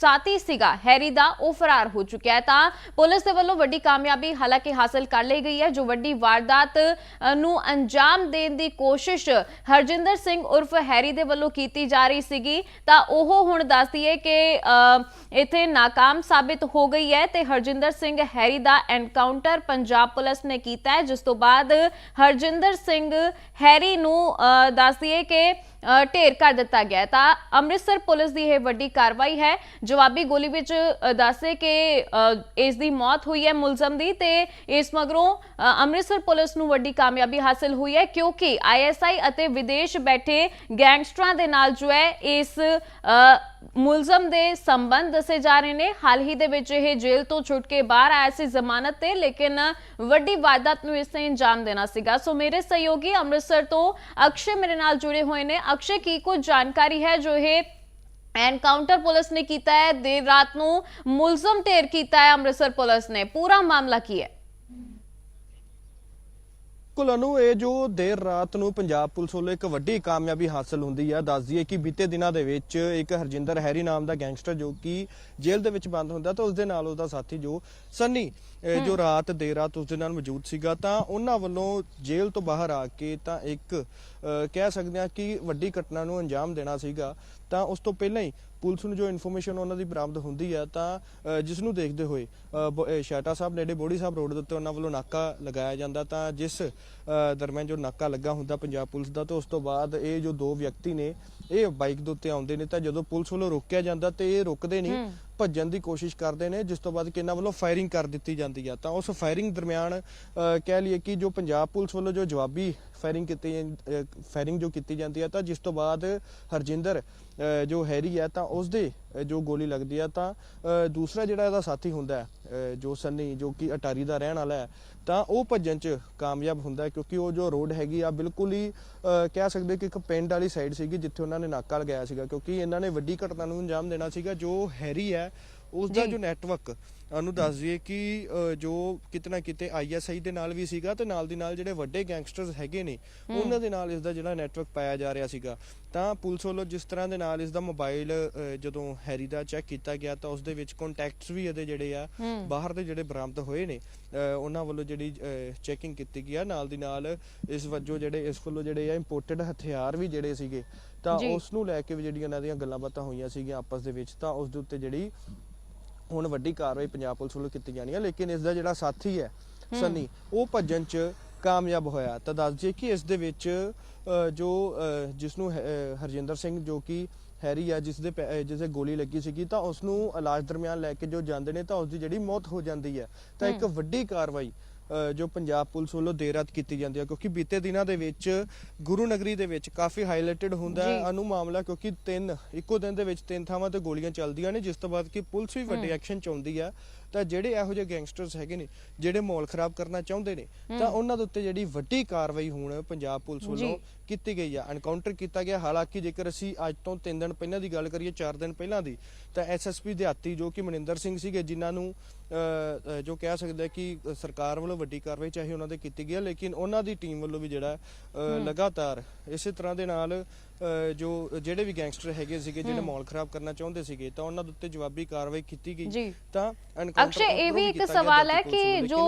ਸਾਥੀ ਸੀਗਾ ਹੈਰੀ ਦਾ ਉਹ ਫਰਾਰ ਹੋ ਚੁੱਕਿਆ ਹੈ। ਤਾਂ ਪੁਲਿਸ ਦੇ ਵੱਲੋਂ ਵੱਡੀ ਕਾਮਯਾਬੀ ਹਾਲਾਂਕਿ ਹਾਸਲ ਕਰ ਲਈ ਗਈ ਹੈ ਜੋ ਵੱਡੀ ਵਾਰਦਾਤ ਨੂੰ ਅੰਜਾਮ ਦੇਣ ਦੀ ਕੋਸ਼ਿਸ਼ ਹਰਜਿੰਦਰ ਸਿੰਘ ਉਰਫ ਹੈਰੀ ਦੇ ਵੱਲੋਂ ਕੀਤੀ ਜਾ ਰਹੀ ਸੀਗੀ। ਤਾਂ ਉਹ ਹੁਣ ਦੱਸਦੀ ਹੈ ਕਿ ਇੱਥੇ ਨਾਕਾਮ ਸਾਬਿਤ ਹੋ ਗਈ ਹੈ ਤੇ ਹਰਜਿੰਦਰ ਸਿੰਘ ਹੈਰੀ ਦਾ ਐਨਕਾਊਂਟਰ ਪੰਜਾਬ ਪੁਲਿਸ ਨੇ ਕੀਤਾ ਹੈ ਜਿਸ ਤੋਂ ਬਾਅਦ ਹਰਜਿੰਦਰ ਸਿੰਘ ਹੈਰੀ ਨੂੰ ਅ, ਦੱਸਦੀ ਹੈ ਕਿ ਢੇਰ ਕਰ ਦਿੱਤਾ ਗਿਆ ਤਾਂ ਅੰਮ੍ਰਿਤਸਰ ਪੁਲਿਸ ਦੀ ਇਹ ਵੱਡੀ ਕਾਰਵਾਈ ਹੈ। ਜਵਾਬੀ ਗੋਲੀ ਵਿੱਚ ਦੱਸੇ ਕਿ ਇਸ ਦੀ ਮੌਤ ਹੋਈ ਹੈ ਮੁਲਜ਼ਮ ਦੀ ਤੇ ਇਸ ਮਗਰੋਂ ਅ, ਅੰਮ੍ਰਿਤਸਰ ਪੁਲਿਸ ਨੂੰ ਵੱਡੀ ਕਾਮਯਾਬੀ ਹਾਸਲ ਹੋਈ ਹੈ ਕਿਉਂਕਿ ਆਈਐਸਆਈ ਅਤੇ ਵਿਦੇਸ਼ ਬੈਠੇ ਗੈਂਗਸਟਰਾਂ ਦੇ ਨਾਲ ਜੋ ਹੈ ਇਸ ਮੁਲਜ਼ਮ ਦੇ ਸੰਬੰਧ ਦੱਸੇ ਜਾ ਰਹੇ ਨੇ। ਹਾਲ ਹੀ ਦੇ ਵਿੱਚ ਇਹ ਜੇਲ੍ਹ ਤੋਂ ਛੁੱਟ ਕੇ ਬਾਹਰ ਆਇਆ ਸੀ ਜ਼ਮਾਨਤ ਤੇ, ਲੇਕਿਨ ਵੱਡੀ ਵਾਰਦਾਤ ਨੂੰ ਇਸਨੇ ਅੰਜਾਮ ਦੇਣਾ ਸੀਗਾ। ਸੋ ਮੇਰੇ ਸਹਿਯੋਗੀ ਅੰਮ੍ਰਿਤਸਰ ਤੋਂ ਅਕਸ਼ੇ ਮੇਰੇ ਨਾਲ ਜੁੜੇ ਹੋਏ ਨੇ। ਅਕਸ਼ੇ, ਕੀ ਕੁਝ ਜਾਣਕਾਰੀ ਹੈ ਜੋ ਇਹ ਐਨਕਾਊਂਟਰ ਪੁਲਿਸ ਨੇ ਕੀਤਾ ਹੈ? ਦੇਰ ਰਾਤ ਨੂੰ ਮੁਲਜ਼ਮ ਢੇਰ ਕੀਤਾ ਹੈ ਅੰਮ੍ਰਿਤਸਰ ਪੁਲਿਸ ਨੇ। ਪੂਰਾ ਮਾਮਲਾ ਕੀ ਹੈ? ਬਿਲਕੁਲ ਅਨੂ ਇਹ ਜੋ ਦੇਰ ਰਾਤ ਨੂੰ ਪੰਜਾਬ ਪੁਲਿਸ ਵੱਲੋਂ ਇੱਕ ਵੱਡੀ ਕਾਮਯਾਬੀ ਹਾਸਲ ਹੁੰਦੀ ਹੈ ਦੱਸ ਦਈਏ ਕਿ ਬੀਤੇ ਦਿਨਾਂ ਦੇ ਵਿੱਚ ਇੱਕ ਹਰਜਿੰਦਰ ਹੈਰੀ ਨਾਮ ਦਾ ਗੈਂਗਸਟਰ ਜੋ ਕਿ ਜੇਲ੍ਹ ਦੇ ਵਿੱਚ ਬੰਦ ਹੁੰਦਾ ਤਾਂ ਉਸ ਦੇ ਨਾਲ ਉਹਦਾ ਸਾਥੀ ਜੋ ਸੰਨੀ ਜੋ ਰਾਤ ਦੇਰ ਰਾਤ ਉਸ ਦੇ ਨਾਲ ਮੌਜੂਦ ਸੀਗਾ ਤਾਂ ਉਹਨਾਂ ਵੱਲੋਂ ਜੇਲ੍ਹ ਤੋਂ ਬਾਹਰ ਆ ਕੇ ਤਾਂ ਇੱਕ ਕਹਿ ਸਕਦੇ ਹਾਂ ਕਿ ਵੱਡੀ ਘਟਨਾ ਨੂੰ ਅੰਜਾਮ ਦੇਣਾ ਸੀਗਾ ਤਾਂ ਉਸ ਤੋਂ ਪਹਿਲਾਂ ਹੀ ਪੁਲਿਸ ਨੂੰ ਜੋ ਇਨਫੋਰਮੇਸ਼ਨ ਉਹਨਾਂ ਦੀ ਬਰਾਮਦ ਹੁੰਦੀ ਹੈ ਤਾਂ ਜਿਸ ਨੂੰ ਦੇਖਦੇ ਹੋਏ ਸ਼ਾਟਾ ਸਾਹਿਬ ਨੇੜੇ ਬੋੜੀ ਸਾਹਿਬ ਰੋਡ ਦੇ ਉੱਤੇ ਉਹਨਾਂ ਵੱਲੋਂ ਨਾਕਾ ਲਗਾਇਆ ਜਾਂਦਾ, ਤਾਂ ਜਿਸ ਦਰਮਿਆਨ ਜੋ ਨਾਕਾ ਲੱਗਾ ਹੁੰਦਾ ਪੰਜਾਬ ਪੁਲਿਸ ਦਾ, ਤੇ ਉਸ ਤੋਂ ਬਾਅਦ ਇਹ ਜੋ ਦੋ ਵਿਅਕਤੀ ਨੇ, ਇਹ ਬਾਈਕ ਦੇ ਉੱਤੇ ਆਉਂਦੇ ਨੇ, ਤਾਂ ਜਦੋਂ ਪੁਲਿਸ ਵੱਲੋਂ ਰੋਕਿਆ ਜਾਂਦਾ ਤੇ ਇਹ ਰੁਕਦੇ ਨਹੀਂ ਭੱਜਣ ਦੀ ਕੋਸ਼ਿਸ਼ ਕਰਦੇ ਨੇ, ਜਿਸ ਤੋਂ ਬਾਅਦ ਕਿ ਇਹਨਾਂ ਵੱਲੋਂ ਫਾਇਰਿੰਗ ਕਰ ਦਿੱਤੀ ਜਾਂਦੀ ਆ। ਤਾਂ ਉਸ ਫਾਇਰਿੰਗ ਦਰਮਿਆਨ ਕਹਿ ਲਈਏ ਕਿ ਜੋ ਪੰਜਾਬ ਪੁਲਿਸ ਵੱਲੋਂ ਜੋ ਜਵਾਬੀ ਫਾਇਰਿੰਗ ਕੀਤੀ ਫਾਇਰਿੰਗ ਜੋ ਕੀਤੀ ਜਾਂਦੀ ਆ, ਤਾਂ ਜਿਸ ਤੋਂ ਬਾਅਦ ਹਰਜਿੰਦਰ ਜੋ ਹੈਰੀ ਹੈ ਤਾਂ ਉਸ ਦੇ ਜੋ ਗੋਲੀ ਲੱਗਦੀ ਆ, ਤਾਂ ਦੂਸਰਾ ਜਿਹੜਾ ਇਹਦਾ ਸਾਥੀ ਹੁੰਦਾ ਹੈ ਜੋ ਸੰਨੀ, ਜੋ ਕਿ ਅਟਾਰੀ ਦਾ ਰਹਿਣ ਵਾਲਾ ਹੈ, ਤਾਂ ਉਹ ਭੱਜਣ 'ਚ ਕਾਮਯਾਬ ਹੁੰਦਾ ਕਿਉਂਕਿ ਉਹ ਜੋ ਰੋਡ ਹੈਗੀ ਆ, ਬਿਲਕੁਲ ਹੀ ਕਹਿ ਸਕਦੇ ਕਿ ਇੱਕ ਪਿੰਡ ਵਾਲੀ ਸਾਈਡ ਸੀਗੀ, ਜਿੱਥੇ ਉਹਨਾਂ ਨੇ ਨਾਕਾ ਲਗਾਇਆ ਸੀਗਾ, ਕਿਉਂਕਿ ਇਹਨਾਂ ਨੇ ਵੱਡੀ ਘਟਨਾ ਨੂੰ ਅੰਜਾਮ ਦੇਣਾ ਸੀਗਾ, ਜੋ ਹੈਰੀ ਹੈ ਉਸ ਦਾ ਜੀ। ਨੈਟਵਰਕ ਉਹਨੂੰ ਦੱਸ ਦਈਏ ਕਿ ਜੋ ਕਿਤਨਾ ਕਿਤੇ ਆਈਐਸਆਈ ਦੇ ਨਾਲ ਵੀ ਸੀਗਾ ਤੇ ਨਾਲ ਦੀ ਨਾਲ ਜਿਹੜੇ ਵੱਡੇ ਗੈਂਗਸਟਰਸ ਹੈਗੇ ਨੇ ਉਹਨਾਂ ਦੇ ਨਾਲ ਇਸ ਦਾ ਜਿਹੜਾ ਨੈਟਵਰਕ ਪਾਇਆ ਜਾ ਰਿਹਾ ਸੀਗਾ ਤਾਂ ਪੁਲਿਸ ਵੱਲੋਂ ਜਿਸ ਤਰ੍ਹਾਂ ਦੇ ਨਾਲ ਇਸ ਦਾ ਮੋਬਾਈਲ ਜਦੋਂ ਹੈਰੀ ਦਾ ਚੈੱਕ ਕੀਤਾ ਗਿਆ ਤਾਂ ਉਸ ਦੇ ਵਿੱਚ ਕੰਟੈਕਟਸ ਵੀ ਇਹਦੇ ਜਿਹੜੇ ਆ। ਬਾਹਰ ਦੇ ਜਿਹੜੇ ਬਰਾਮਦ ਹੋਏ ਨੇ ਉਹਨਾਂ ਵੱਲੋਂ ਜਿਹੜੀ ਚੈਕਿੰਗ ਕੀਤੀ ਗਈ ਆ ਨਾਲ ਦੀ ਨਾਲ ਇਸ ਵਜੋਂ ਜਿਹੜੇ ਇਸ ਵੱਲੋਂ ਜਿਹੜੇ ਆ ਇੰਪੋਰਟਡ ਹਥਿਆਰ ਵੀ ਜਿਹੜੇ ਸੀਗੇ ਤਾਂ। ਉਸ ਨੂੰ ਲੈ ਕੇ ਵੀ ਜਿਹੜੀਆਂ ਇਹਨਾਂ ਦੀਆਂ ਗੱਲਾਂ ਬਾਤਾਂ ਹੋਈਆਂ ਸੀਗੀਆਂ ਆਪਸ ਦੇ ਵਿੱਚ ਤਾਂ ਉਸ ਦੇ ਉੱਤੇ ਜਿਹੜੀ ਹੁਣ ਵੱਡੀ ਕਾਰਵਾਈ ਪੰਜਾਬ ਪੁਲਿਸ ਵੱਲੋਂ ਕੀਤੀ ਜਾਣੀ ਹੈ ਲੇਕਿਨ ਇਸ ਦਾ ਜਿਹੜਾ ਸਾਥੀ ਹੈ ਸੰਨੀ ਉਹ ਭੱਜਣ 'ਚ ਕਾਮਯਾਬ ਹੋਇਆ। ਤਾਂ ਦੱਸ ਦਈਏ ਕਿ ਇਸ ਦੇ ਵਿੱਚ ਜੋ ਜਿਸ ਨੂੰ ਹਰਜਿੰਦਰ ਸਿੰਘ ਜੋ ਕਿ ਹੈਰੀ ਆ ਜਿਸ ਦੇ ਜਿਸ ਦੇ ਗੋਲੀ ਲੱਗੀ ਸੀਗੀ ਤਾਂ ਉਸ ਨੂੰ ਇਲਾਜ ਦਰਮਿਆਨ ਲੈ ਕੇ ਜੋ ਜਾਂਦੇ ਨੇ ਤਾਂ ਉਸ ਦੀ ਜਿਹੜੀ ਮੌਤ ਹੋ ਜਾਂਦੀ ਹੈ। ਤਾਂ ਇੱਕ ਵੱਡੀ ਕਾਰਵਾਈ ਜੋ ਪੰਜਾਬ ਪੁਲਿਸ ਵੱਲੋਂ ਦੇਰ ਰਾਤ ਕੀਤੀ ਜਾਂਦੀ ਹੈ ਕਿਉਂਕਿ ਬੀਤੇ ਦਿਨਾਂ ਦੇ ਵਿੱਚ ਗੁਰੂ ਨਗਰੀ ਦੇ ਵਿੱਚ ਕਾਫੀ ਹਾਈਲਾਈਟਡ ਹੁੰਦਾ ਹੈ। ਅਨੂ ਮਾਮਲਾ ਕਿਉਂਕਿ ਤਿੰਨ ਇੱਕੋ ਦਿਨ ਦੇ ਵਿੱਚ ਤਿੰਨ ਥਾਵਾਂ ਤੇ ਗੋਲੀਆਂ ਚੱਲਦੀਆਂ ਨੇ ਜਿਸ ਤੋਂ ਬਾਅਦ ਕਿ ਪੁਲਿਸ ਵੀ ਵੱਡੇ ਐਕਸ਼ਨ ਚ ਆਉਂਦੀ ਆ। ਤਾਂ ਜਿਹੜੇ ਇਹੋ ਜਿਹੇ ਗੈਂਗਸਟਰਸ ਹੈਗੇ ਨੇ ਜਿਹੜੇ ਮਾਹੌਲ ਖਰਾਬ ਕਰਨਾ ਚਾਹੁੰਦੇ ਨੇ ਤਾਂ ਉਹਨਾਂ ਦੇ ਉੱਤੇ ਜਿਹੜੀ ਵੱਡੀ ਕਾਰਵਾਈ ਹੁਣ ਪੰਜਾਬ ਪੁਲਿਸ ਵੱਲੋਂ। ਕੀਤੀ ਗਈ ਆ। ਐਨਕਾਊਂਟਰ ਕੀਤਾ ਗਿਆ। ਹਾਲਾਂਕਿ ਜੇਕਰ ਅਸੀਂ ਅੱਜ ਤੋਂ 3 ਦਿਨ ਪਹਿਲਾਂ ਦੀ ਗੱਲ ਕਰੀਏ 4 ਦਿਨ ਪਹਿਲਾਂ ਦੀ ਤਾਂ ਐਸਐਸਪੀ ਦਿਹਾਤੀ ਜੋ ਕਿ ਮਨਿੰਦਰ ਸਿੰਘ ਸੀਗੇ ਜਿਨ੍ਹਾਂ ਨੂੰ ਜੋ ਕਹਿ ਸਕਦੇ ਕਿ ਸਰਕਾਰ ਵੱਲੋਂ ਵੱਡੀ ਕਾਰਵਾਈ ਚਾਹੇ ਉਹਨਾਂ ਤੇ ਕੀਤੀ ਗਈ ਹੈ ਲੇਕਿਨ ਉਹਨਾਂ ਦੀ ਟੀਮ ਵੱਲੋਂ ਵੀ ਜਿਹੜਾ ਲਗਾਤਾਰ ਇਸੇ ਤਰ੍ਹਾਂ ਦੇ ਨਾਲ ਜੋ ਜਿਹੜੇ ਵੀ ਗੈਂਗਸਟਰ ਹੈਗੇ ਸੀਗੇ ਜਿਹੜੇ ਮਾਹੌਲ ਖਰਾਬ ਕਰਨਾ ਚਾਹੁੰਦੇ ਸੀਗੇ ਤਾਂ ਉਹਨਾਂ ਦੇ ਉੱਤੇ ਜਵਾਬੀ ਕਾਰਵਾਈ ਕੀਤੀ। ਗਈ। ਤਾਂ ਅਕਸ਼ੇ ਇਹ ਵੀ ਇੱਕ ਸਵਾਲ ਹੈ ਕਿ ਜੋ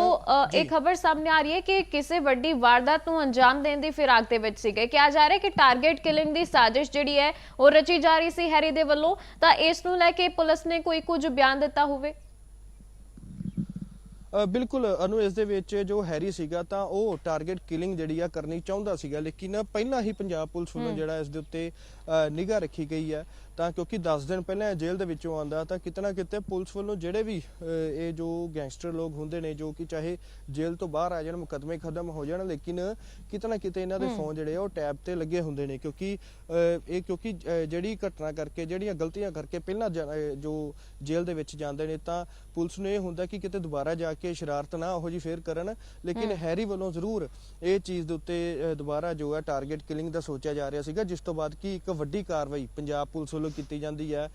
ਇਹ। ਖਬਰ ਸਾਹਮਣੇ ਆ ਰਹੀ ਹੈ ਕਿ ਕਿਸੇ ਵੱਡੀ ਵਾਰਦਾਤ ਨੂੰ ਅੰਜਾਮ ਦੇਣ ਦੀ ਫਿਰਾਕ ਦੇ ਵਿੱਚ ਸੀਗੇ। ਕਿਹਾ ਜਾ ਰਿਹਾ ਕਿ ਟਾਰਗੇਟ ਕਿਲਿੰਗ ਦੀ ਸਾਜ਼ਿਸ਼ ਜਿਹੜੀ ਹੈ ਉਹ ਰਚੀ ਜਾ ਰਹੀ ਸੀ ਹੈਰੀ ਦੇ ਵੱਲੋਂ ਤਾਂ ਇਸ ਨੂੰ ਲੈ ਕੇ ਪੁਲਿਸ ਨੇ ਕੋਈ ਕੁਝ ਬਿਆਨ ਦਿੱਤਾ ਹੋਵੇ? ਬਿਲਕੁਲ ਅਨੂ ਇਸ ਦੇ ਵਿੱਚ ਜੋ ਹੈਰੀ ਸੀਗਾ ਤਾਂ ਉਹ ਟਾਰਗੇਟ ਕਿਲਿੰਗ ਜਿਹੜੀ ਆ ਕਰਨੀ ਚਾਹੁੰਦਾ ਸੀਗਾ ਲੇਕਿਨ ਪਹਿਲਾਂ ਹੀ ਪੰਜਾਬ ਪੁਲਿਸ ਵੱਲੋਂ ਜਿਹੜਾ ਇਸ ਦੇ ਉੱਤੇ ਨਿਗਾਹ ਰੱਖੀ ਗਈ ਹੈ। ਤਾਂ ਕਿਉਂਕਿ 10 ਦਿਨ ਪਹਿਲਾਂ ਜੇਲ੍ਹ ਦੇ ਵਿੱਚੋਂ ਆਂਦਾ ਤਾਂ ਕਿਤਨਾ ਕਿਤੇ ਪੁਲਿਸ ਵੱਲੋਂ ਜਿਹੜੇ ਵੀ ਇਹ ਜੋ ਗੈਂਗਸਟਰ ਲੋਕ ਹੁੰਦੇ ਨੇ ਜੋ ਕਿ ਚਾਹੇ ਜੇਲ੍ਹ ਤੋਂ ਬਾਹਰ ਆ ਜਾਣ ਮੁਕਦਮੇ ਖਤਮ ਹੋ ਜਾਣ ਲੇਕਿਨ ਕਿਤਨਾ ਕਿਤੇ ਇਹਨਾਂ ਦੇ ਫੋਨ ਜਿਹੜੇ ਆ ਉਹ ਟੈਬ ਤੇ ਲੱਗੇ ਹੁੰਦੇ ਨੇ ਕਿਉਂਕਿ ਇਹ ਕਿਉਂਕਿ ਜਿਹੜੀ ਘਟਨਾ ਕਰਕੇ ਜਿਹੜੀਆਂ ਗਲਤੀਆਂ ਕਰਕੇ ਪਹਿਲਾਂ ਜਾ- ਜੇਲ੍ਹ ਦੇ ਵਿੱਚ ਜਾਂਦੇ ਨੇ ਤਾਂ ਪੁਲਿਸ ਨੂੰ ਇਹ ਹੁੰਦਾ ਕਿ ਕਿਤੇ ਦੁਬਾਰਾ ਜਾ ਕੇ ਸ਼ਰਾਰਤ ਨਾ ਉਹੋ ਜੀ ਫੇਰ ਕਰਨ ਲੇਕਿਨ ਹੈਰੀ ਵੱਲੋਂ ਜ਼ਰੂਰ ਇਹ ਚੀਜ਼ ਦੇ ਉੱਤੇ ਦੁਬਾਰਾ ਜੋ ਹੈ ਟਾਰਗੇਟ ਕਿਲਿੰਗ ਦਾ ਸੋਚਿਆ ਜਾ ਰਿਹਾ ਸੀਗਾ ਜਿਸ ਤੋਂ ਬਾਅਦ ਕਿ ਇੱਕ ਵੱਡੀ ਕਾਰਵਾਈ ਪੰਜਾਬ ਪੁਲਿਸ ਵੱਲੋਂ ਕੀਤੀ ਜਾਂਦੀ ਹੈ।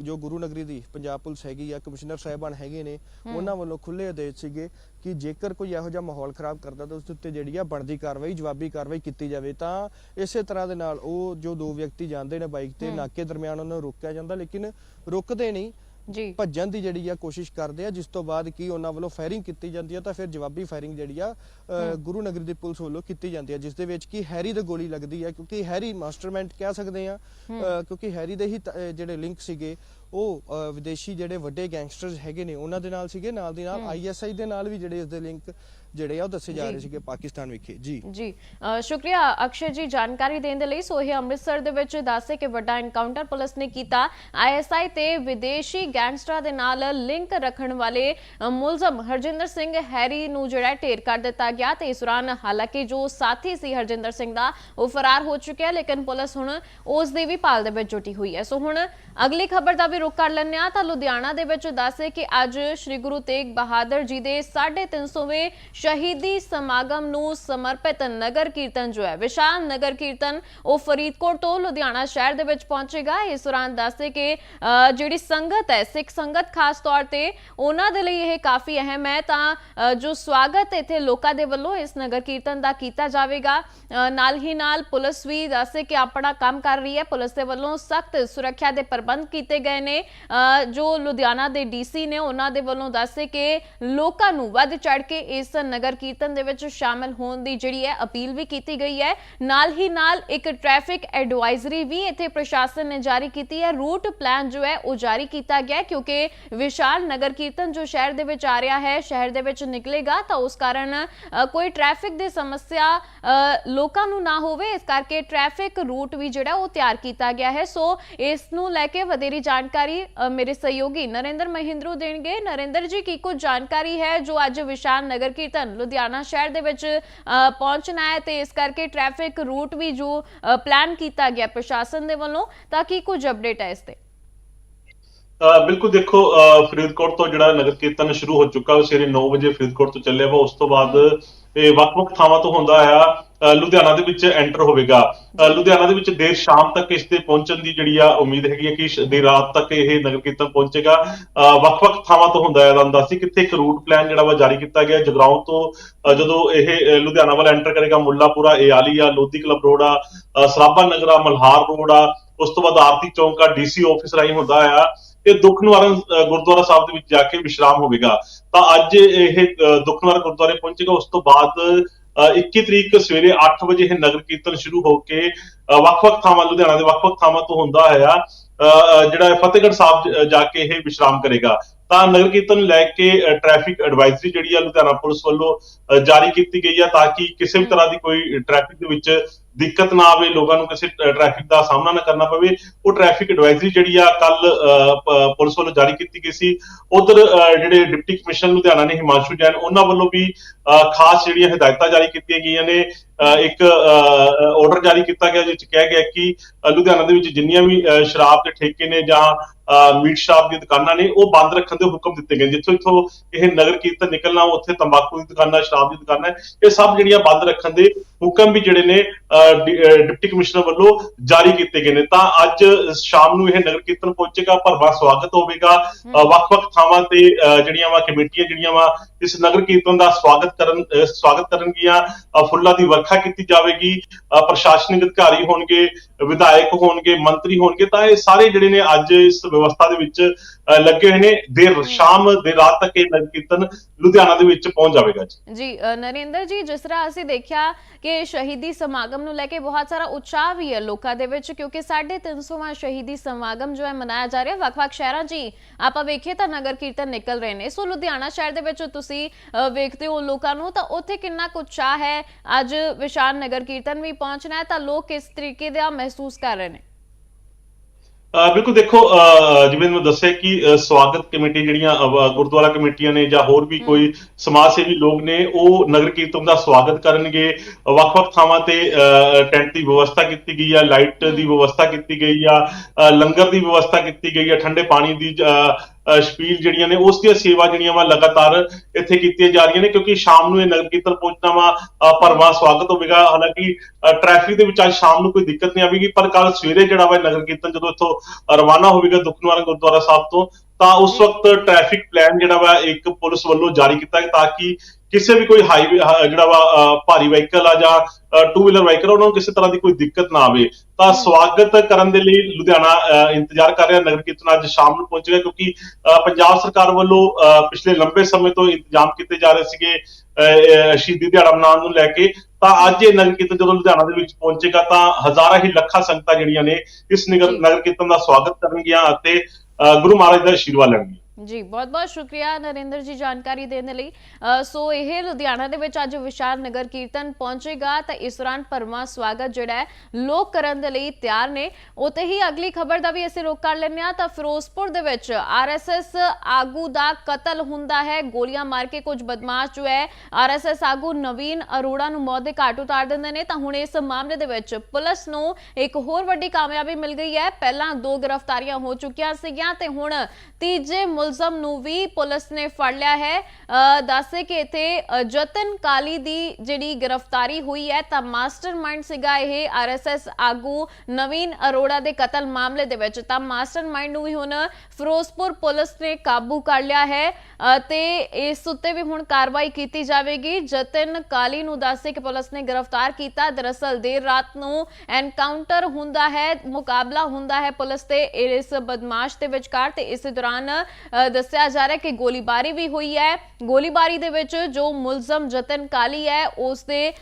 ਜੋ ਗੁਰੂ ਨਗਰੀ ਦੀ ਪੰਜਾਬ ਪੁਲਿਸ ਹੈਗੀ ਆ ਕਮਿਸ਼ਨਰ ਸਾਹਿਬਾਨ ਹੈਗੇ ਨੇ ਉਹਨਾਂ ਵੱਲੋਂ ਖੁੱਲੇ ਆਦੇਸ਼ ਸੀਗੇ ਕਿ ਜੇਕਰ ਕੋਈ ਇਹੋ ਜਿਹਾ ਮਾਹੌਲ ਖਰਾਬ ਕਰਦਾ ਤਾਂ ਉਸ ਉੱਤੇ ਜਿਹੜੀ ਆ ਬਣਦੀ ਕਾਰਵਾਈ ਜਵਾਬੀ ਕਾਰਵਾਈ ਕੀਤੀ ਜਾਵੇ। ਤਾਂ ਇਸੇ ਤਰ੍ਹਾਂ ਦੇ ਨਾਲ ਉਹ ਜੋ ਦੋ ਵਿਅਕਤੀ ਜਾਂਦੇ ਨੇ ਬਾਈਕ ਤੇ ਨਾਕੇ ਦਰਮਿਆਨ ਉਹਨਾਂ ਨੂੰ ਰੋਕਿਆ ਜਾਂਦਾ ਲੇਕਿਨ ਰੁਕਦੇ ਨਹੀਂ। ਜੀ। ਭੱਜਣ ਦੀ ਜਿਹੜੀ ਆ ਕੋਸ਼ਿਸ਼ ਕਰਦੇ ਆ ਜਿਸ ਤੋਂ ਬਾਅਦ ਕੀ ਉਹਨਾਂ ਵੱਲੋਂ ਫਾਇਰਿੰਗ ਕੀਤੀ ਜਾਂਦੀ ਆ ਤਾਂ ਫਿਰ ਜਵਾਬੀ ਫਾਇਰਿੰਗ ਜਿਹੜੀ ਆ ਗੁਰੂ ਨਗਰੀ ਦੀ ਪੁਲਿਸ ਵੱਲੋਂ ਕੀਤੀ ਜਾਂਦੀ ਆ ਜਿਸ ਦੇ ਵਿੱਚ ਕੀ ਹੈਰੀ ਦੇ ਗੋਲੀ ਲੱਗਦੀ ਆ ਕਿਉਂਕਿ ਹੈਰੀ ਮਾਸਟਰਮਾਈਂਡ ਕਹਿ ਸਕਦੇ ਆ ਕਿਉਂਕਿ ਹੈਰੀ ਦੇ ਹੀ ਜਿਹੜੇ ਲਿੰਕ ਸੀਗੇ ਉਹ ਵਿਦੇਸ਼ੀ ਜਿਹੜੇ ਵੱਡੇ ਗੈਂਗਸਟਰਸ ਹੈਗੇ ਨੇ ਉਹਨਾਂ ਦੇ ਨਾਲ ਸੀਗੇ ਨਾਲ ਦੀ ਨਾਲ ਆਈਐਸਆਈ ਦੇ ਨਾਲ ਵੀ ਜਿਹੜੇ ਇਸ ਦੇ ਲਿੰਕ ਜਿਹੜੇ ਆ ਉਹ ਦੱਸੇ ਜਾ ਰਹੇ ਸੀਗੇ ਪਾਕਿਸਤਾਨ ਵਿਖੇ। ਜੀ। ਜੀ। ਸ਼ੁਕਰੀਆ ਅਕਸ਼ੇ ਜੀ ਜਾਣਕਾਰੀ ਦੇਣ ਦੇ ਲਈ। ਸੋ ਇਹ ਅੰਮ੍ਰਿਤਸਰ ਦੇ ਵਿੱਚ ਦੱਸੇ ਕਿ ਵੱਡਾ ਐਨਕਾਊਂਟਰ ਪੁਲਿਸ ਨੇ ਕੀਤਾ। ਆਈਐਸਆਈ ਤੇ ਵਿਦੇਸ਼ੀ ਗੈਂਗਸਟਰਾਂ ਦੇ ਨਾਲ ਲਿੰਕ ਰੱਖਣ ਵਾਲੇ ਮੁਲਜ਼ਮ ਹਰਜਿੰਦਰ ਸਿੰਘ ਹੈਰੀ ਨੂੰ ਜਿਹੜਾ ਢੇਰ ਕਰ ਦਿੱਤਾ ਗਿਆ ਤੇ ਇਸ ਦੌਰਾਨ ਹਾਲਾਂਕਿ ਜੋ ਸਾਥੀ ਸੀ ਹਰਜਿੰਦਰ ਸਿੰਘ ਦਾ ਉਹ ਫਰਾਰ ਹੋ ਚੁੱਕਿਆ ਲੇਕਿਨ ਪੁਲਿਸ ਹੁਣ ਉਸ ਦੀ ਵੀ ਭਾਲ ਦੇ ਵਿੱਚ ਜੁਟੀ ਹੋਈ ਹੈ। ਸੋ ਹੁਣ ਅਗਲੀ ਖਬਰ ਦਾ ਵੀ ਰੁਕ ਕਰ ਲੈਂਦੇ ਆ ਤਾਂ ਲੁਧਿਆਣਾ ਦੇ ਵਿੱਚ ਦੱਸੇ ਕਿ ਅੱਜ ਸ੍ਰੀ ਗੁਰੂ ਤੇਗ ਬਹਾਦਰ ਜੀ ਦੇ 350ਵੇਂ ਸ਼ਹੀਦੀ ਸਮਾਗਮ ਨੂੰ ਸਮਰਪਿਤ ਨਗਰ ਕੀਰਤਨ ਜੋ ਹੈ, ਵਿਸ਼ਾਲ ਨਗਰ ਕੀਰਤਨ ਉਹ ਫਰੀਦਕੋਟ ਤੋਂ ਲੁਧਿਆਣਾ ਸ਼ਹਿਰ ਦੇ ਵਿੱਚ ਪਹੁੰਚੇਗਾ। ਇਸ ਦੌਰਾਨ ਦੱਸੇ ਕਿ ਜਿਹੜੀ ਸੰਗਤ ਹੈ, ਸਿੱਖ ਸੰਗਤ ਖਾਸ ਤੌਰ ਤੇ ਉਹਨਾਂ ਦੇ ਲਈ ਇਹ ਕਾਫੀ ਅਹਿਮ ਹੈ। ਤਾਂ ਜੋ ਸਵਾਗਤ ਇੱਥੇ ਲੋਕਾਂ ਦੇ ਵੱਲੋਂ ਇਸ ਨਗਰ ਕੀਰਤਨ ਦਾ ਕੀਤਾ ਜਾਵੇਗਾ ਨਾਲ ਹੀ ਨਾਲ ਪੁਲਿਸ ਵੀ ਦੱਸੇ ਕਿ ਆਪਣਾ ਕੰਮ ਕਰ ਰਹੀ ਹੈ। ਪੁਲਿਸ ਦੇ ਵੱਲੋਂ ਸਖਤ ਸੁਰੱਖਿਆ ਦੇ ਪ੍ਰਬੰਧ ਕੀਤੇ ਗਏ ਨੇ। ਜੋ ਲੁਧਿਆਣਾ ਦੇ ਡੀਸੀ ਨੇ ਉਹਨਾਂ ਦੇ ਵੱਲੋਂ ਦੱਸੇ ਕਿ ਲੋਕਾਂ ਨੂੰ ਵੱਧ ਚੜ ਕੇ ਇਸ ਨਗਰ ਕੀਰਤਨ ਦੇ ਵਿੱਚ ਸ਼ਾਮਲ ਹੋਣ ਦੀ ਜਿਹੜੀ ਹੈ ਅਪੀਲ ਵੀ ਕੀਤੀ ਗਈ ਹੈ। ਨਾਲ ਹੀ ਨਾਲ ਇੱਕ ਟ੍ਰੈਫਿਕ ਐਡਵਾਈਜ਼ਰੀ ਵੀ ਇੱਥੇ ਪ੍ਰਸ਼ਾਸਨ ਨੇ ਜਾਰੀ ਕੀਤੀ ਹੈ। ਰੂਟ ਪਲਾਨ ਜੋ ਹੈ ਉਹ ਜਾਰੀ ਕੀਤਾ ਗਿਆ ਕਿਉਂਕਿ ਵਿਸ਼ਾਲ ਨਗਰ ਕੀਰਤਨ ਜੋ ਸ਼ਹਿਰ ਦੇ ਵਿੱਚ ਆ ਰਿਹਾ ਹੈ, ਸ਼ਹਿਰ ਦੇ ਵਿੱਚ ਨਿਕਲੇਗਾ ਤਾਂ ਉਸ ਕਾਰਨ ਕੋਈ ਟ੍ਰੈਫਿਕ ਦੀ ਸਮੱਸਿਆ ਲੋਕਾਂ ਨੂੰ ਨਾ ਹੋਵੇ। ਇਸ ਕਰਕੇ ਟ੍ਰੈਫਿਕ ਰੂਟ ਵੀ ਜਿਹੜਾ ਉਹ ਤਿਆਰ ਕੀਤਾ ਗਿਆ ਹੈ। ਸੋ ਇਸ ਨੂੰ ਲੈ ਕੇ ਵਧੇਰੀ ਜਾਣਕਾਰੀ ਮੇਰੇ ਸਹਿਯੋਗੀ ਨਰਿੰਦਰ ਮਹਿੰਦਰੂ ਦੇਣਗੇ। ਨਰਿੰਦਰ ਜੀ, ਕੀ ਕੁਝ ਜਾਣਕਾਰੀ ਹੈ ਜੋ ਅੱਜ ਵਿਸ਼ਾਲ ਨਗਰ ਕੀਰਤਨ ਲੁਧਿਆਣਾ ਸ਼ਹਿਰ ਦੇ ਵਿੱਚ ਪਹੁੰਚਣਾ ਹੈ ਤੇ ਇਸ ਕਰਕੇ ਟ੍ਰੈਫਿਕ ਰੂਟ ਵੀ ਜੋ ਪਲਾਨ ਕੀਤਾ ਗਿਆ ਪ੍ਰਸ਼ਾਸਨ ਦੇ ਵੱਲੋਂ ਤਾਂ ਕੀ ਕੁਝ ਅਪਡੇਟ ਹੈ ਇਸ ਤੇ? ਅ, ਬਿਲਕੁਲ ਦੇਖੋ ਅ, ਫਰੀਦਕੋਟ ਤੋਂ ਜਿਹੜਾ ਨਗਰ ਕੀਰਤਨ ਸ਼ੁਰੂ ਹੋ ਚੁੱਕਾ ਉਹ ਸਵੇਰੇ 9 ਵਜੇ ਫਰੀਦਕੋਟ ਤੋਂ ਚੱਲਿਆ ਵਾ। ਉਸ ਤੋਂ ਬਾਅਦ ਵੱਖ-ਵੱਖ ਥਾਵਾਂ ਤੋਂ ਹੁੰਦਾ ਆ ਲੁਧਿਆਣਾ ਦੇ ਵਿੱਚ ਐਂਟਰ ਹੋਵੇਗਾ। ਲੁਧਿਆਣਾ ਦੇ ਵਿੱਚ ਦੇਰ ਸ਼ਾਮ ਤੱਕ ਇਸ ਤੇ ਪਹੁੰਚਣ ਦੀ ਜਿਹੜੀ ਆ ਉਮੀਦ ਹੈਗੀ ਹੈ ਕਿ ਦੇਰ ਰਾਤ ਤੱਕ ਇਹ ਨਗਰ ਕੀਰਤਨ ਪਹੁੰਚੇਗਾ। ਅ, ਵੱਖ-ਵੱਖ ਥਾਵਾਂ ਤੋਂ ਹੁੰਦਾ ਹੈ ਤੁਹਾਨੂੰ ਦੱਸੀ ਕਿੱਥੇ ਇੱਕ ਰੂਟ ਪਲਾਨ ਜਿਹੜਾ ਵਾ ਜਾਰੀ ਕੀਤਾ ਗਿਆ। ਜਗਰਾਉਂ ਤੋਂ ਜਦੋਂ ਇਹ ਲੁਧਿਆਣਾ ਵੱਲ ਐਂਟਰ ਕਰੇਗਾ ਮੁੱਲਾਪੁਰਾ ਏਆਲੀਆ ਲੋਧੀ ਕਲੱਬ ਰੋਡ ਆ ਅ, ਸਰਾਭਾ ਨਗਰਾ ਮਲਹਾਰ ਰੋਡ ਆ ਉਸ ਤੋਂ ਬਾਅਦ ਆਰਤੀ ਚੌਂਕ ਆ ਡੀਸੀ ਆਫਿਸ ਰਾਹੀਂ ਹੁੰਦਾ ਆ। ਇਹ ਦੁੱਖ ਨਿਵਾਰਨ ਅ, ਗੁਰਦੁਆਰਾ ਸਾਹਿਬ ਦੇ ਵਿੱਚ ਜਾ ਕੇ ਵਿਸ਼ਰਾਮ ਹੋਵੇਗਾ। ਤਾਂ ਅੱਜ ਇਹ ਦੁੱਖ ਨਿਵਾਰਨ ਗੁਰਦੁਆਰੇ ਪਹੁੰਚੇਗਾ। ਉਸ ਤੋਂ ਬਾਅਦ ਅ, 21 ਤਰੀਕ ਸਵੇਰੇ 8 ਵਜੇ ਇਹ ਨਗਰ ਕੀਰਤਨ ਸ਼ੁਰੂ ਹੋ ਕੇ ਵੱਖ-ਵੱਖ ਥਾਵਾਂ ਲੁਧਿਆਣਾ ਦੇ ਵੱਖ-ਵੱਖ ਥਾਵਾਂ ਤੋਂ ਹੁੰਦਾ ਹੈ ਜਿਹੜਾ ਫਤਿਹਗੜ੍ਹ ਸਾਹਿਬ ਜ- ਕੇ ਇਹ ਵਿਸ਼ਰਾਮ ਕਰੇਗਾ। ਤਾਂ ਨਗਰ ਕੀਰਤਨ ਨੂੰ ਲੈ ਕੇ ਟ੍ਰੈਫਿਕ ਐਡਵਾਈਜ਼ਰੀ ਜਿਹੜੀ ਆ ਲੁਧਿਆਣਾ ਪੁਲਿਸ ਵੱਲੋਂ ਜਾਰੀ ਕੀਤੀ ਗਈ ਆ ਤਾਂ ਕਿ ਕਿਸੇ ਵੀ ਤਰ੍ਹਾਂ ਦੀ ਕੋਈ ਟ੍ਰੈਫਿਕ ਦੇ ਵਿੱਚ ਦਿੱਕਤ ਨਾ ਆਵੇ ਲੋਕਾਂ ਨੂੰ ਕਿਸੇ ਟ੍ਰੈਫਿਕ ਦਾ ਸਾਹਮਣਾ ਨਾ ਕਰਨਾ ਪਵੇ ਉਹ ਟ੍ਰੈਫਿਕ ਐਡਵਾਈਜ਼ਰੀ ਜਿਹੜੀ ਆ ਕੱਲ ਪੁਲਿਸ ਵੱਲੋਂ ਜਾਰੀ ਕੀਤੀ ਗਈ ਸੀ। ਉਧਰ ਜਿਹੜੇ ਡਿਪਟੀ ਕਮਿਸ਼ਨਰ ਲੁਧਿਆਣਾ ਨੇ ਹਿਮਾਂਸ਼ੂ ਜੈਨ ਉਹਨਾਂ ਵੱਲੋਂ ਵੀ ਅ, ਖਾਸ ਜਿਹੜੀਆਂ ਹਦਾਇਤਾਂ ਜਾਰੀ ਕੀਤੀਆਂ ਗਈਆਂ ਨੇ। ਅ, ਇੱਕ ਆਰਡਰ ਜਾਰੀ ਕੀਤਾ ਗਿਆ ਜਿਸ ਚ ਕਿਹਾ ਗਿਆ ਕਿ ਲੁਧਿਆਣਾ ਦੇ ਵਿੱਚ ਜਿੰਨੀਆਂ ਵੀ ਅ, ਸ਼ਰਾਬ ਦੇ ਠੇਕੇ ਨੇ ਜਾਂ ਮੀਟ ਸ਼ਾਪ ਦੀਆਂ ਦੁਕਾਨਾਂ ਨੇ ਉਹ ਬੰਦ ਰੱਖਣ ਦੇ ਹੁਕਮ ਦਿੱਤੇ ਗਏ ਜਿੱਥੋਂ ਇੱਥੋਂ ਇਹ ਨਗਰ ਕੀਰਤਨ ਨਿਕਲਣਾ ਉੱਥੇ ਤੰਬਾਕੂ ਦੀ ਦੁਕਾਨਾਂ ਸ਼ਰਾਬ ਦੀ ਦੁਕਾਨਾਂ ਇਹ ਸਭ ਜਿਹੜੀਆਂ ਬੰਦ ਰੱਖਣ ਦੇ ਹੁਕਮ ਵੀ ਜਿਹੜੇ ਨੇ ਡਿਪਟੀ ਕਮਿਸ਼ਨਰ ਵੱਲੋਂ ਜਾਰੀ ਕੀਤੇ ਗਏ ਨੇ। ਤਾਂ ਅੱਜ ਸ਼ਾਮ ਨੂੰ ਇਹ ਨਗਰ ਕੀਰਤਨ ਪਹੁੰਚੇਗਾ ਭਰਵਾਂ ਸਵਾਗਤ ਹੋਵੇਗਾ। ਵੱਖ-ਵੱਖ ਥਾਵਾਂ ਤੇ ਜਿਹੜੀਆਂ ਵਾ ਕਮੇਟੀਆਂ ਜਿਹੜੀਆਂ ਵਾ ਇਸ ਨਗਰ ਕੀਰਤਨ ਦਾ ਸਵਾਗਤ ਕਰਨ ਸਵਾਗਤ ਕਰਨਗੀਆਂ ਫੁੱਲਾਂ ਦੀ ਵਰਖਾ ਕੀਤੀ ਜਾਵੇਗੀ ਪ੍ਰਸ਼ਾਸਨਿਕ ਅਧਿਕਾਰੀ ਹੋਣਗੇ ਵਿਧਾਇਕ ਹੋਣਗੇ ਮੰਤਰੀ ਹੋਣਗੇ ਤਾਂ ਇਹ ਸਾਰੇ ਜਿਹੜੇ ਨੇ ਅੱਜ ਇਸ ਵਿਵਸਥਾ ਦੇ ਵਿੱਚ ਲੱਗੇ ਹੋਏ ਨੇ ਦੇਰ ਸ਼ਾਮ ਦੇ ਰਾਤ ਤੱਕ ਇਹ ਨਗਰ ਕੀਰਤਨ ਲੁਧਿਆਣਾ ਦੇ ਵਿੱਚ ਪਹੁੰਚ ਜਾਵੇਗਾ ਜੀ। ਜੀ ਨਰਿੰਦਰ ਜੀ ਜਿਸ ਤਰ੍ਹਾਂ ਅਸੀਂ ਦੇਖਿਆ ਕਿ ਸ਼ਹੀਦੀ ਸਮਾਗਮ ਨੂੰ ਲੈ ਕੇ ਬਹੁਤ ਸਾਰਾ ਉਤਸ਼ਾਹ ਵੀ ਹੈ ਲੋਕਾਂ ਦੇ ਵਿੱਚ ਕਿਉਂਕਿ 350ਵਾਂ ਸ਼ਹੀਦੀ ਸਮਾਗਮ ਜੋ ਹੈ ਮਨਾਇਆ ਜਾ ਰਿਹਾ ਵੱਖ-ਵੱਖ ਸ਼ਹਿਰਾਂ 'ਚ ਹੀ ਆਪਾਂ ਵੇਖੀਏ ਤਾਂ ਨਗਰ ਕੀਰਤਨ ਨਿਕਲ ਰਹੇ ਨੇ। ਸੋ ਲੁਧਿਆਣਾ ਸ਼ਹਿਰ ਦੇ ਵਿੱਚ ਤੁਸੀਂ ਅ, ਵੇਖਦੇ ਹੋ ਲੋਕਾਂ ਨੂੰ ਤਾਂ ਉੱਥੇ ਕਿੰਨਾ ਕੁ ਉਤਸ਼ਾਹ ਹੈ? ਅੱਜ ਵਿਸ਼ਾਲ ਨਗਰ ਕੀਰਤਨ ਵੀ ਪਹੁੰਚਣਾ ਹੈ ਤਾਂ ਲੋਕ ਕਿਸ ਤਰੀਕੇ ਦਾ ਮਹਿਸੂਸ ਕਰ ਰਹੇ ਨੇ? ਬਿਲਕੁਲ ਦੇਖੋ ਜਿਵੇਂ ਮੈਂ ਦੱਸਿਆ ਕਿ ਸਵਾਗਤ ਕਮੇਟੀ ਜਿਹੜੀਆਂ ਗੁਰਦੁਆਰਾ ਕਮੇਟੀਆਂ ਨੇ ਜਾਂ ਹੋਰ ਵੀ ਕੋਈ ਸਮਾਜ ਸੇਵੀ ਲੋਕ ਨੇ ਉਹ ਨਗਰ ਕੀਰਤਨ ਦਾ ਸਵਾਗਤ ਕਰਨਗੇ। ਵੱਖ-ਵੱਖ ਥਾਵਾਂ ਤੇ ਟੈਂਟ ਦੀ ਵਿਵਸਥਾ ਕੀਤੀ ਗਈ ਆ ਲਾਈਟ ਦੀ ਵਿਵਸਥਾ ਕੀਤੀ ਗਈ ਆ ਲੰਗਰ ਦੀ ਵਿਵਸਥਾ ਕੀਤੀ ਗਈ ਆ ਠੰਡੇ ਪਾਣੀ ਦੀ ਅ, ਜਿਹੜੀਆਂ ਨੇ ਉਸ ਦੀਆਂ ਸੇਵਾ ਜਿਹੜੀਆਂ ਵਾ ਲਗਾਤਾਰ ਇੱਥੇ ਕੀਤੀਆਂ ਜਾ ਰਹੀਆਂ ਨੇ ਕਿਉਂਕਿ ਸ਼ਾਮ ਨੂੰ ਇਹ ਨਗਰ ਕੀਰਤਨ ਪਹੁੰਚਣਾ ਵਾ ਅ, ਭਰਵਾਂ ਸਵਾਗਤ ਹੋਵੇਗਾ। ਹਾਲਾਂਕਿ ਟ੍ਰੈਫਿਕ ਦੇ ਵਿੱਚ ਅੱਜ ਸ਼ਾਮ ਨੂੰ ਕੋਈ ਦਿੱਕਤ ਨਹੀਂ ਆਵੇਗੀ ਪਰ ਕੱਲ ਸਵੇਰੇ ਜਿਹੜਾ ਵਾ ਨਗਰ ਕੀਰਤਨ ਜਦੋਂ ਇੱਥੋਂ ਰਵਾਨਾ ਹੋਵੇਗਾ ਦੁੱਖ ਨਿਵਾਰਨ ਗੁਰਦੁਆਰਾ ਸਾਹਿਬ ਤੋਂ ਤਾਂ ਉਸ ਵਕਤ ਟ੍ਰੈਫਿਕ ਪਲਾਨ ਜਿਹੜਾ ਵਾ ਇੱਕ ਪੁਲਿਸ ਵੱਲੋਂ ਜਾਰੀ ਕੀਤਾ ਗਿਆ ਤਾਂ ਕਿ ਕਿਸੇ ਵੀ ਕੋਈ ਹਾਈਵੇ ਜਿਹੜਾ ਵਾ ਭਾਰੀ ਵਹੀਕਲ ਆ ਜਾਂ ਟੂ ਵੀਲਰ ਵਹੀਕਲ ਉਹਨਾਂ ਨੂੰ ਕਿਸੇ ਤਰ੍ਹਾਂ ਦੀ ਕੋਈ ਦਿੱਕਤ ਨਾ ਆਵੇ। ਤਾਂ ਸਵਾਗਤ ਕਰਨ ਦੇ ਲਈ ਲੁਧਿਆਣਾ ਇੰਤਜ਼ਾਰ ਕਰ ਰਿਹਾ ਨਗਰ ਕੀਰਤਨ ਅੱਜ ਸ਼ਾਮ ਨੂੰ ਪਹੁੰਚੇਗਾ ਕਿਉਂਕਿ ਪੰਜਾਬ ਸਰਕਾਰ ਵੱਲੋਂ ਪਿਛਲੇ ਲੰਬੇ ਸਮੇਂ ਤੋਂ ਇੰਤਜ਼ਾਮ ਕੀਤੇ ਜਾ ਰਹੇ ਸੀਗੇ ਸ਼ਹੀਦੀ ਦਿਹਾੜਾ ਮਨਾਉਣ ਨੂੰ ਲੈ ਕੇ। ਤਾਂ ਅੱਜ ਇਹ ਨਗਰ ਕੀਰਤਨ ਜਦੋਂ ਲੁਧਿਆਣਾ ਦੇ ਵਿੱਚ ਪਹੁੰਚੇਗਾ ਤਾਂ ਹਜ਼ਾਰਾਂ ਹੀ ਲੱਖਾਂ ਸੰਗਤਾਂ ਜਿਹੜੀਆਂ ਨੇ ਇਸ ਨਗਰ ਕੀਰਤਨ ਦਾ ਸਵਾਗਤ ਕਰਨਗੀਆਂ ਅਤੇ ਗੁਰੂ ਮਹਾਰਾਜ ਦਾ ਆਸ਼ੀਰਵਾਦ ਲੈਣਗੀਆਂ। ਜੀ ਬਹੁਤ ਬਹੁਤ ਸ਼ੁਕਰੀਆ ਨਰਿੰਦਰ ਜੀ ਜਾਣਕਾਰੀ ਦੇਣ ਦੇ ਲਈ। ਅ, ਸੋ ਇਹ ਲੁਧਿਆਣਾ ਦੇ ਵਿੱਚ ਅੱਜ ਵਿਸ਼ਾਲ ਨਗਰ ਕੀਰਤਨ ਪਹੁੰਚੇਗਾ ਤਾਂ ਇਸ ਦੌਰਾਨ ਪਰਮਾ ਸਵਾਗਤ ਜਿਹੜਾ ਹੈ ਲੋਕ ਕਰਨ ਦੇ ਲਈ ਤਿਆਰ ਨੇ। ਉਤੇ ਹੀ ਅਗਲੀ ਖਬਰ ਦਾ ਵੀ ਅਸੀਂ ਰੋਕ ਕਰ ਲੈਂਦੇ ਹਾਂ ਤਾਂ ਫਿਰੋਜ਼ਪੁਰ ਦੇ ਵਿੱਚ ਆਰਐਸਐਸ ਆਗੂ ਦਾ ਕਤਲ ਹੁੰਦਾ ਹੈ। ਗੋਲੀਆਂ ਮਾਰ ਕੇ ਕੁਝ ਬਦਮਾਸ਼ ਜੋ ਹੈ ਆਰਐਸਐਸ ਆਗੂ ਨਵੀਨ ਅਰੋੜਾ ਨੂੰ ਮੌਤ ਦੇ ਘਾਟ ਉਤਾਰ ਦਿੰਦੇ ਨੇ। ਤਾਂ ਹੁਣ ਇਸ ਮਾਮਲੇ ਦੇ ਵਿੱਚ ਪੁਲਿਸ ਨੂੰ ਇੱਕ ਹੋਰ ਵੱਡੀ ਕਾਮਯਾਬੀ ਮਿਲ ਗਈ ਹੈ। ਪਹਿਲਾਂ ਦੋ ਗ੍ਰਿਫਤਾਰੀਆਂ ਹੋ ਚੁੱਕੀਆਂ ਸੀਗੀਆਂ ਤੇ ਹੁਣ ਤੀਜੇ ਮੁਲਜ਼ਮ ਨੂੰ ਵੀ ਪੁਲਿਸ ਨੇ ਫੜ ਲਿਆ ਹੈ। ਦੱਸੇ ਕਿ ਇੱਥੇ ਜਤਨ ਕਾਲੀ ਦੀ ਜਿਹੜੀ ਗ੍ਰਿਫਤਾਰੀ ਹੋਈ ਹੈ ਤਾਂ ਮਾਸਟਰਮਾਈਂਡ ਸੀਗਾ ਇਹ ਆਰਐਸਐਸ ਆਗੂ ਨਵੀਨ ਅਰੋੜਾ ਦੇ ਕਤਲ ਮਾਮਲੇ ਦੇ ਵਿੱਚ। ਤਾਂ ਮਾਸਟਰਮਾਈਂਡ ਨੂੰ ਵੀ ਹੁਣ ਫਿਰੋਜ਼ਪੁਰ ਪੁਲਿਸ ਨੇ ਕਾਬੂ ਕਰ ਲਿਆ ਹੈ ਤੇ ਇਸ ਉੱਤੇ ਵੀ ਹੁਣ ਕਾਰਵਾਈ ਕੀਤੀ ਜਾਵੇਗੀ। ਜਤਨ ਕਾਲੀ ਨੂੰ ਦੱਸੇ ਕਿ ਪੁਲਿਸ ਨੇ ਗ੍ਰਿਫਤਾਰ ਕੀਤਾ। ਦਰਅਸਲ ਦੇਰ ਰਾਤ ਨੂੰ ਐਨਕਾਊਂਟਰ ਹੁੰਦਾ ਹੈ, ਮੁਕਾਬਲਾ ਹੁੰਦਾ ਹੈ ਪੁਲਿਸ ਤੇ ਇਸ ਬਦਮਾਸ਼ ਦੇ ਵਿਚਕਾਰ ਤੇ ਇਸ ਦੌਰਾਨ ਦੱਸਿਆ ਜਾ ਰਿਹਾ ਕਿ ਗੋਲੀਬਾਰੀ ਵੀ ਹੋਈ ਹੈ। ਗੋਲੀਬਾਰੀ ਦੇ ਵਿੱਚ ਜੋ ਮੁਲਜ਼ਮ ਜਤਨ ਕਾਲੀ ਹੈ ਉਸ ਦੇ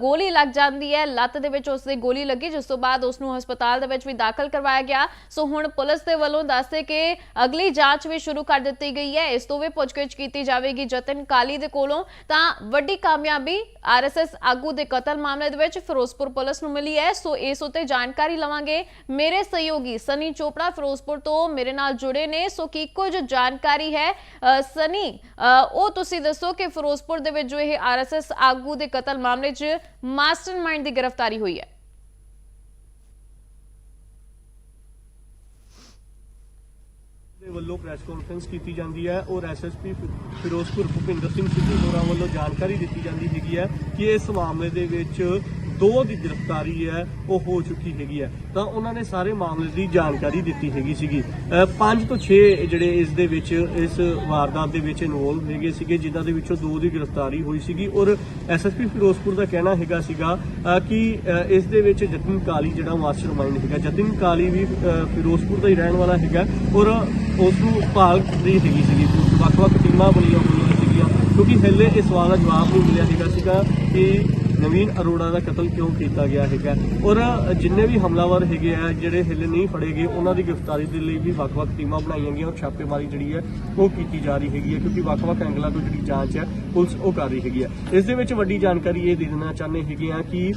ਗੋਲੀ ਲੱਗ ਜਾਂਦੀ ਹੈ। ਲੱਤ ਦੇ ਵਿੱਚ ਉਸ ਦੇ ਗੋਲੀ ਲੱਗੀ, ਜਿਸ ਤੋਂ ਬਾਅਦ ਉਸ ਨੂੰ ਹਸਪਤਾਲ ਦੇ ਵਿੱਚ ਵੀ ਦਾਖਲ ਕਰਵਾਇਆ ਗਿਆ। ਸੋ ਹੁਣ ਪੁਲਿਸ ਦੇ ਵੱਲੋਂ ਦੱਸਦੇ ਕਿ ਅਗਲੀ ਜਾਂਚ ਵੀ ਸ਼ੁਰੂ ਕਰ ਦਿੱਤੀ ਗਈ ਹੈ। ਇਸ ਤੋਂ ਵੀ ਪੁੱਛਗਿੱਛ ਕੀਤੀ ਜਾਵੇਗੀ ਜਤਨ ਕਾਲੀ ਦੇ ਕੋਲੋਂ। ਤਾਂ ਵੱਡੀ ਕਾਮਯਾਬੀ ਆਰਐਸਐਸ ਆਗੂ ਦੇ ਕਤਲ ਮਾਮਲੇ ਦੇ ਵਿੱਚ ਫਿਰੋਜ਼ਪੁਰ ਪੁਲਿਸ ਨੂੰ ਮਿਲੀ ਹੈ। ਸੋ ਇਸ ਉੱਤੇ ਜਾਣਕਾਰੀ ਲਵਾਂਗੇ। ਮੇਰੇ ਸਹਿਯੋਗੀ ਸਨੀ ਚੋਪੜਾ ਫਿਰੋਜ਼ਪੁਰ ਤੋਂ ਮੇਰੇ ਨਾਲ ਜੁੜੇ ਨੇ। ਸੋ ਕੀ ਕੁਝ ਜਾਣਕਾਰੀ ਹੈ। ਸਨੀ ਉਹ ਤੁਸੀਂ ਦੱਸੋ ਕਿ ਫਿਰੋਜ਼ਪੁਰ ਦੇ ਵਿੱਚ ਜੋ ਇਹ ਆਰਐਸਐਸ ਆਗੂ ਦੇ ਕਤਲ ਮਾਮਲੇ 'ਚ ਮਾਸਟਰਮਾਈਂਡ ਦੀ ਗ੍ਰਿਫਤਾਰੀ ਹੋਈ ਹੈ। ਦੇ ਵੱਲੋਂ ਪ੍ਰੈਸ ਕਾਨਫਰੰਸ ਕੀਤੀ ਜਾਂਦੀ ਹੈ। ਔਰ ਐਸਐਸਪੀ ਫਿਰੋਜ਼ਪੁਰ ਭੁਪਿੰਦਰ ਸਿੰਘ ਸਿੱਧੂ ਹੋਰਾਂ ਵੱਲੋਂ ਜਾਣਕਾਰੀ ਦਿੱਤੀ ਜਾਂਦੀ ਹੈਗੀ ਹੈ ਕਿ ਇਸ ਮਾਮਲੇ ਦੇ ਵਿੱਚ ਦੋ ਦੀ ਗ੍ਰਿਫਤਾਰੀ ਹੈ, ਉਹ ਹੋ ਚੁੱਕੀ ਹੈਗੀ ਹੈ। ਤਾਂ ਉਹਨਾਂ ਨੇ ਸਾਰੇ ਮਾਮਲੇ ਦੀ ਜਾਣਕਾਰੀ ਦਿੱਤੀ ਹੈਗੀ ਸੀਗੀ। ਪੰਜ ਤੋਂ 6 ਜਿਹੜੇ ਇਸ ਦੇ ਵਿੱਚ, ਇਸ ਵਾਰਦਾਤ ਦੇ ਵਿੱਚ ਇਨਵੋਲਵ ਹੈਗੇ ਸੀਗੇ, ਜਿਨ੍ਹਾਂ ਦੇ ਵਿੱਚੋਂ ਦੋ ਦੀ ਗ੍ਰਿਫਤਾਰੀ ਹੋਈ ਸੀਗੀ। ਔਰ ਐਸਐਸਪੀ ਫਿਰੋਜ਼ਪੁਰ ਦਾ ਕਹਿਣਾ ਹੈਗਾ ਸੀਗਾ ਕਿ ਇਸ ਦੇ ਵਿੱਚ ਜਤਨ ਕਾਲੀ ਜਿਹੜਾ ਮਾਸਟਰਮਾਈਂਡ ਹੈਗਾ, ਜਤਨ ਕਾਲੀ ਵੀ ਫਿਰੋਜ਼ਪੁਰ ਦਾ ਹੀ ਰਹਿਣ ਵਾਲਾ ਹੈਗਾ। ਔਰ ਉਸ ਨੂੰ ਭਾਲ ਦੀ ਹੈਗੀ ਸੀਗੀ। ਵੱਖ-ਵੱਖ ਟੀਮਾਂ ਬਣੀਆਂ ਹੋਈਆਂ ਸੀਗੀਆਂ, ਕਿਉਂਕਿ ਹਲੇ ਇਸ ਸਵਾਲ ਦਾ ਜਵਾਬ ਨਹੀਂ ਮਿਲਿਆ ਹੈਗਾ ਸੀਗਾ ਕਿ ਨਵੀਨ ਅਰੋੜਾ ਦਾ ਕਤਲ ਕਿਉਂ ਕੀਤਾ ਗਿਆ ਹੈਗਾ? ਔਰ ਜਿੰਨੇ ਵੀ ਹਮਲਾਵਰ ਹੈਗੇ ਆ, ਜਿਹੜੇ ਹਲੇ ਨਹੀਂ ਫੜੇ ਗਏ, ਉਹਨਾਂ ਦੀ ਗ੍ਰਿਫਤਾਰੀ ਦੇ ਲਈ ਵੀ ਵੱਖ-ਵੱਖ ਟੀਮਾਂ ਬਣਾਈਆਂ ਗਈਆਂ। ਔਰ ਛਾਪੇਮਾਰੀ ਜਿਹੜੀ ਹੈ, ਉਹ ਕੀਤੀ ਜਾ ਰਹੀ ਹੈਗੀ ਹੈ, ਕਿਉਂਕਿ ਵੱਖ-ਵੱਖ ਐਂਗਲਾਂ ਤੋਂ ਜਿਹੜੀ ਜਾਂਚ ਹੈ, ਪੁਲਿਸ ਉਹ ਕਰ ਰਹੀ ਹੈਗੀ ਹੈ। ਇਸ ਦੇ ਵਿੱਚ ਵੱਡੀ ਜਾਣਕਾਰੀ ਇਹ ਦੇ ਦੇਣਾ ਚਾਹੁੰਦੇ ਹੈਗੇ ਆ ਕਿ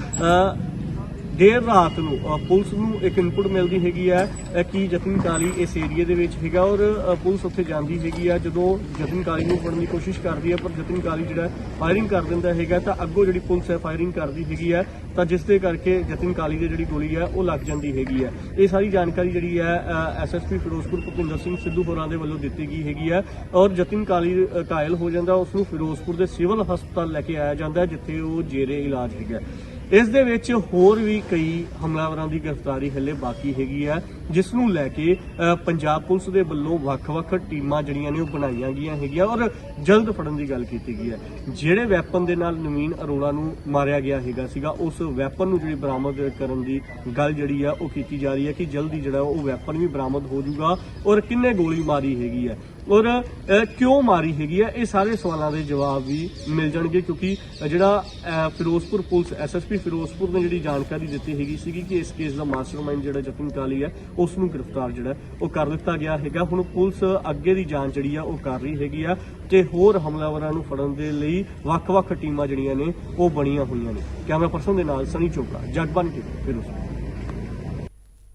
ਦੇਰ ਰਾਤ ਨੂੰ ਅ, ਪੁਲਿਸ ਨੂੰ ਇੱਕ ਇਨਪੁਟ ਮਿਲਦੀ ਹੈਗੀ ਹੈ ਅ, ਕਿ ਜਤਨ ਕਾਲੀ ਇਸ ਏਰੀਆ ਦੇ ਵਿੱਚ ਹੈਗਾ ਔਰ ਅ, ਪੁਲਿਸ ਉੱਥੇ ਜਾਂਦੀ ਹੈਗੀ ਆ ਜਦੋਂ ਜਤਨ ਕਾਲੀ ਨੂੰ ਫੜਨ ਦੀ ਕੋਸ਼ਿਸ਼ ਕਰਦੀ ਹੈ ਪਰ ਜਤਨ ਕਾਲੀ ਜਿਹੜਾ ਫਾਇਰਿੰਗ ਕਰ ਦਿੰਦਾ ਹੈਗਾ ਤਾਂ ਅੱਗੋਂ ਜਿਹੜੀ ਪੁਲਿਸ ਹੈ ਫਾਇਰਿੰਗ ਕਰਦੀ ਹੈਗੀ ਹੈ ਤਾਂ ਜਿਸ ਦੇ ਕਰਕੇ ਜਤਨ ਕਾਲੀ ਦੀ ਜਿਹੜੀ ਗੋਲੀ ਹੈ ਉਹ ਲੱਗ ਜਾਂਦੀ ਹੈਗੀ ਹੈ ਇਹ ਸਾਰੀ ਜਾਣਕਾਰੀ ਜਿਹੜੀ ਹੈ ਐਸਐਸਪੀ ਫਿਰੋਜ਼ਪੁਰ ਭੁਪਿੰਦਰ ਸਿੰਘ ਸਿੱਧੂ ਹੋਰਾਂ ਦੇ ਵੱਲੋਂ ਦਿੱਤੀ ਗਈ ਹੈਗੀ ਹੈ ਔਰ ਜਤਨ ਕਾਲੀ ਅ, ਘਾਇਲ ਹੋ ਜਾਂਦਾ ਉਸ ਨੂੰ ਫਿਰੋਜ਼ਪੁਰ ਦੇ ਸਿਵਲ ਹਸਪਤਾਲ ਲੈ ਕੇ ਆਇਆ ਜਾਂਦਾ ਹੈ, ਜਿੱਥੇ ਉਹ ਜੇਰੇ ਇਲਾਜ ਹੈਗਾ। ਇਸ ਦੇ ਵਿੱਚ ਹੋਰ ਵੀ ਕਈ ਹਮਲਾਵਰਾਂ ਦੀ ਗ੍ਰਿਫਤਾਰੀ ਹਲੇ ਬਾਕੀ ਹੈਗੀ ਹੈ ਜਿਸ ਨੂੰ ਲੈ ਕੇ ਪੰਜਾਬ ਪੁਲਿਸ ਦੇ ਵੱਲੋਂ ਵੱਖ-ਵੱਖ ਟੀਮਾਂ ਜਿਹੜੀਆਂ ਨੇ ਉਹ ਬਣਾਈਆਂ ਗਈਆਂ ਹੈਗੀਆਂ ਔਰ ਜਲਦ ਫੜਨ ਦੀ ਗੱਲ ਕੀਤੀ ਗਈ ਹੈ। ਜਿਹੜੇ ਵੈਪਨ ਦੇ ਨਾਲ ਨਵੀਨ ਅਰੋੜਾ ਨੂੰ ਮਾਰਿਆ ਗਿਆ ਹੈਗਾ ਸੀਗਾ, ਉਸ ਵੈਪਨ ਨੂੰ ਜਿਹੜੀ ਬਰਾਮਦ ਕਰਨ ਦੀ ਗੱਲ ਜਿਹੜੀ ਆ, ਉਹ ਕੀਤੀ ਜਾ ਰਹੀ ਹੈ ਕਿ ਜਲਦੀ ਜਿਹੜਾ ਉਹ ਵੈਪਨ ਵੀ ਬਰਾਮਦ ਹੋ ਜਾਊਗਾ ਔਰ ਕਿੰਨੇ ਗੋਲੀ ਮਾਰੀ ਹੈਗੀ ਹੈ। ਔਰ ਕਿਉਂ ਮਾਰੀ ਹੈਗੀ ਹੈ ਇਹ ਸਾਰੇ ਸਵਾਲਾਂ ਦੇ ਜਵਾਬ ਵੀ ਮਿਲ ਜਾਣਗੇ ਕਿਉਂਕਿ ਜਿਹੜਾ ਫਿਰੋਜ਼ਪੁਰ ਪੁਲਿਸ ਐਸਐਸਪੀ ਫਿਰੋਜ਼ਪੁਰ ਨੇ ਜਿਹੜੀ ਜਾਣਕਾਰੀ ਦਿੱਤੀ ਹੈਗੀ ਸੀਗੀ ਕਿ ਇਸ ਕੇਸ ਦਾ ਮਾਸਟਰਮਾਈਂਡ ਜਿਹੜਾ ਜਤਨ ਕਾਲੀ ਹੈ, ਉਸ ਨੂੰ ਗ੍ਰਿਫਤਾਰ ਜਿਹੜਾ, ਉਹ ਕਰ ਦਿੱਤਾ ਗਿਆ ਹੈਗਾ। ਹੁਣ ਪੁਲਿਸ ਅੱਗੇ ਦੀ ਜਾਂਚ ਜਿਹੜੀ ਆ, ਉਹ ਕਰ ਰਹੀ ਹੈਗੀ ਆ ਤੇ ਹੋਰ ਹਮਲਾਵਰਾਂ ਨੂੰ ਫੜਨ ਦੇ ਲਈ ਵੱਖ-ਵੱਖ ਟੀਮਾਂ ਜਿਹੜੀਆਂ ਨੇ, ਉਹ ਬਣੀਆਂ ਹੋਈਆਂ ਨੇ। ਕੈਮਰਾ ਪਰਸਨ ਦੇ ਨਾਲ ਸਨੀ ਚੋਪੜਾ ਜਗਬਨ ਕੇ ਫਿਰੋਜ਼ਪੁਰ।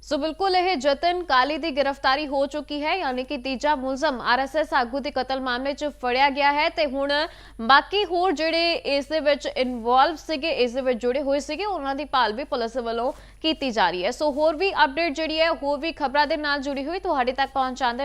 ਸੋ ਬਿਲਕੁਲ ਇਹ ਜਤਨ ਕਾਲੀ ਦੀ ਗ੍ਰਿਫਤਾਰੀ ਹੋ ਚੁੱਕੀ ਹੈ, ਯਾਨੀ ਕਿ ਤੀਜਾ ਮੁਲਜ਼ਮ ਆਰਐਸਐਸ ਆਗੂ ਦੇ ਕਤਲ ਮਾਮਲੇ 'ਚ ਫੜਿਆ ਗਿਆ ਹੈ ਤੇ ਹੁਣ ਬਾਕੀ ਹੋਰ ਜਿਹੜੇ ਇਸ ਦੇ ਵਿੱਚ ਇਨਵੋਲਵ ਸੀਗੇ, ਇਸ ਦੇ ਵਿੱਚ ਜੁੜੇ ਹੋਏ ਸੀਗੇ, ਉਹਨਾਂ ਦੀ ਭਾਲ ਵੀ ਪੁਲਿਸ ਵੱਲੋਂ ਕੀਤੀ ਜਾ ਰਹੀ ਹੈ। ਸੋ ਹੋਰ ਵੀ ਅਪਡੇਟ ਜਿਹੜੀ ਹੈ, ਹੋਰ ਵੀ ਖਬਰਾਂ ਦੇ ਨਾਲ ਜੁੜੀ ਹੋਈ, ਤੁਹਾਡੇ ਤੱਕ ਪਹੁੰਚਾਉਂਦੇ ਰਹਾਂਗੇ।